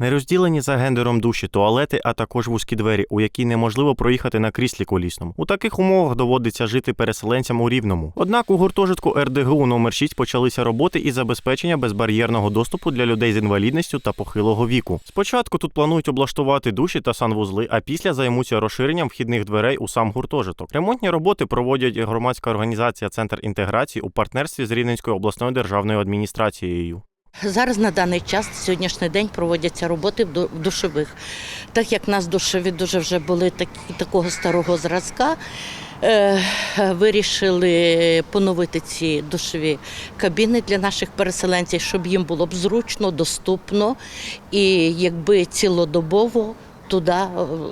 Нерозділені за гендером душі, туалети, а також вузькі двері, у які неможливо проїхати на кріслі колісному. У таких умовах доводиться жити переселенцям у рівному. Однак у гуртожитку РДГУ номер 6 почалися роботи із забезпечення безбар'єрного доступу для людей з інвалідністю та похилого віку. Спочатку тут планують облаштувати душі та санвузли, а після займуться розширенням вхідних дверей у сам гуртожиток. Ремонтні роботи проводять громадська організація Центр інтеграції у партнерстві з Рівненською обласною державною адміністрацією. Зараз на даний час, сьогоднішній день, проводяться роботи в душових. Так як в нас душові дуже вже були такі, такого старого зразка, е, вирішили поновити ці душові кабіни для наших переселенців, щоб їм було б зручно, доступно і якби цілодобово туди е,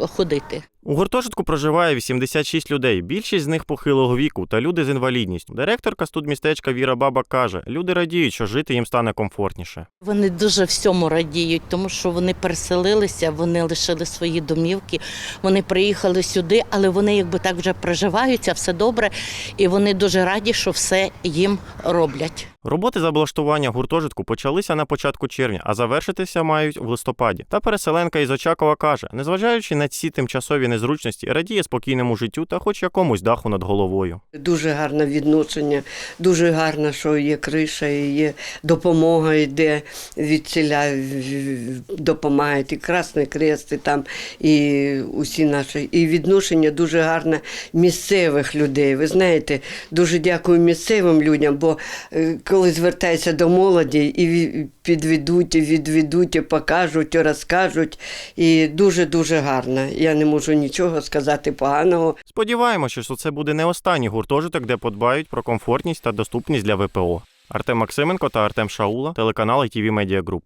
ходити. У гуртожитку проживає 86 людей. Більшість з них похилого віку та люди з інвалідністю. Директорка студмістечка Віра Баба каже: люди радіють, що жити їм стане комфортніше. Вони дуже всьому радіють, тому що вони переселилися, вони лишили свої домівки, вони приїхали сюди, але вони якби так вже проживаються, все добре, і вони дуже раді, що все їм роблять. Роботи з облаштування гуртожитку почалися на початку червня, а завершитися мають в листопаді. Та переселенка із Очакова каже: незважаючи на ці тимчасові незручності, радіє спокійному життю та хоч якомусь даху над головою. Дуже гарне відношення, дуже гарно, що є криша, і є допомога йде від ціля, допомагають і Красний Крест, і там, і усі наші. І відношення дуже гарне місцевих людей. Ви знаєте, дуже дякую місцевим людям, бо е, коли звертаються до молоді і підведуть, і відведуть, і покажуть, і розкажуть. І дуже-дуже гарно. Я не можу нічого сказати поганого. Сподіваємося, що це буде не останній гуртожиток, де подбають про комфортність та доступність для ВПО. Артем Максименко та Артем Шаула, телеканал ITV Media Group.